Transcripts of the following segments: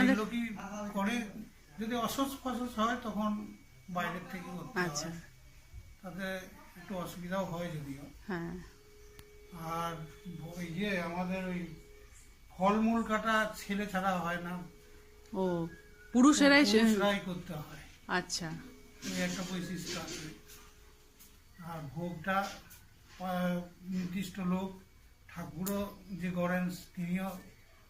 আপনাদের করে। যদি অসুস্থ ফসস হয় তখন বাইরের থেকে করতে আচ্ছা। তাতে একটু অসুবিধাও হয় যদিও। হ্যাঁ। আর ওই যে আমাদের ওই ফলমূল কাটা ছেলে ছাড়া হয় না। ও পুরুষেরাই সে- করতে হয়। আচ্ছা। এই একটা বৈশিষ্ট্য আছে। আর ভোগটা নির্দিষ্ট লোক ঠাকুরও যে করেন তিনিও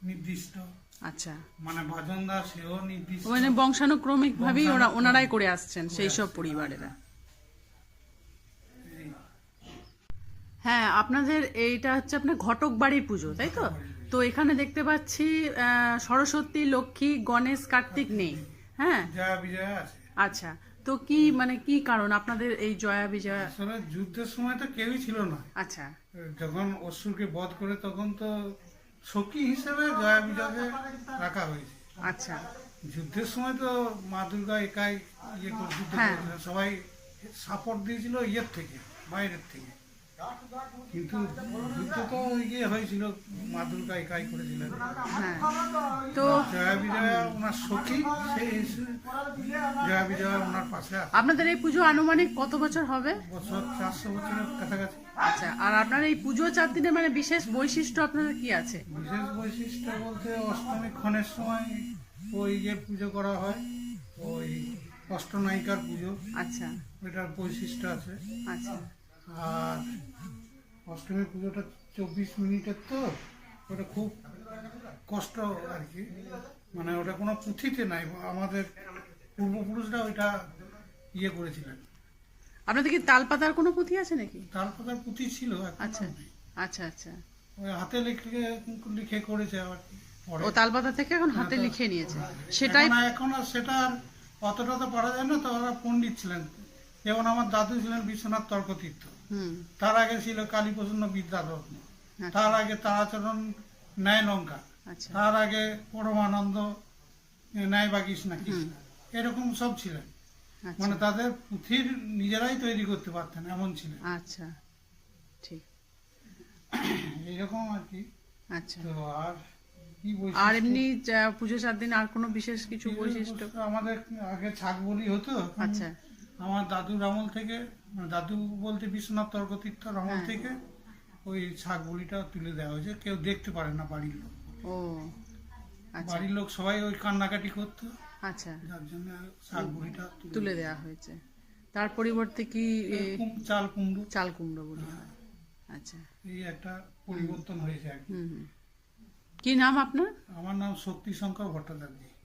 নির্দিষ্ট। আচ্ছা। মানে ভজনদাস সেও নির্দিষ্ট। মানে বংশানুক্রমিক ভাবেই ওরা। ওনারাই করে আসছেন সেই সব পরিবারেরা। হ্যাঁ আপনাদের এইটা হচ্ছে আপনার ঘটক বাড়ির পুজো তাই তো? তো এখানে দেখতে পাচ্ছি সরস্বতী লক্ষ্মী গণেশ কার্তিক নেই। হ্যাঁ? জয়া বিজয়া আচ্ছা তো কি মানে কি কারণ আপনাদের এই জয়া বিজয়া? যুদ্ধের সময় তো কেউই ছিল না। আচ্ছা। যখন অসুরকে বধ করে তখন তো সখী হিসেবে জয়া বিজয়কে রাখা হয়েছে। আচ্ছা। যুদ্ধের সময় তো মা দুর্গা একাই ইয়ে করে যুদ্ধ হ্যাঁ। সবাই সাপোর্ট দিয়েছিল ইয়ের থেকে বাইরের থেকে। কিন্তু তো ইয়ে হয়েছিল মা দুর্গা একাই করেছিলেন। হ্যাঁ। তো জয়া বিজয়া ওনার সখী সেই জয়া বিজয়া ওনার পাশে আপনাদের এই পুজো আনুমানিক কত বছর হবে? বছর চারশো বছরের কাছাকাছি। আচ্ছা আর আপনার এই পুজো চার দিনের মানে বিশেষ বৈশিষ্ট্য আপনাদের কি আছে? বিশেষ বৈশিষ্ট্য বলতে অষ্টমী ক্ষণের সময় ওই যে পুজো করা হয় ওই অষ্টনায়িকার পুজো। আচ্ছা। ওইটার বৈশিষ্ট্য আছে। আচ্ছা। আর অষ্টমী পুজোটা চব্বিশ মিনিটের তো ওটা খুব কষ্ট আর কি। মানে ওটা কোনো পুঁথিতে নাই আমাদের পূর্বপুরুষরা ওইটা ইয়ে করেছিলেন। আপনাদের কি তালপাতার কোনো পুঁথি আছে নাকি? তারপরে পুঁথি ছিল আচ্ছা আচ্ছা আচ্ছা। ওই হাতে লিখে লিখে করেছে আবার ও তালপাতা থেকে এখন হাতে লিখে নিয়েছে। সেটাই এখন আর- সেটা আর অতটা তো পারা যায় না তো ওরা পণ্ডিত ছিলেন। যেমন আমার দাদু ছিলেন বিশ্বনাথ তর্কতীর্থ। তার আগে ছিল কালীপ্রসন্ন বিদ্যারত্ন আচ্ছা। তার আগে তারাচরণ ন্যায় লঙ্কা আচ্ছা। তার আগে পরমানন্দ ন্যায় বা কৃষ্ণা কৃষ্ণ এরকম সব ছিলেন। আচ্ছা। মানে তাদের পুঁথির নিজেরাই তৈরি করতে পারতেন এমন ছিলেন। আচ্ছা। ঠিক। এইরকম আর কি। আচ্ছা। তো আর কি আর এমনি পুজো চার দিন আর কোনো বিশেষ কিছু বৈশিষ্ট্য? আমাদের আগে ছাগ বলি হতো আচ্ছা। আমার দাদুর আমল থেকে মানে দাদু বলতে বিশ্বনাথ তর্কতীর্থর আমল হ্যাঁ। থেকে ওই বলিটা তুলে দেওয়া হয়েছে। কেউ দেখতে পারে না বাড়ির লোক। ও আচ্ছা। বাড়ির লোক সবাই ওই কান্নাকাটি করতো। আচ্ছা। যার জন্য বলিটা তুলে দেওয়া হয়েছে। তার পরিবর্তে কি চাল কুমড়ো। চাল কুমড়ো বলি। আচ্ছা। এই একটা পরিবর্তন হয়েছে আর কি। নাম আপনার? আমার নাম শক্তি শঙ্কর ভট্টাচার্য।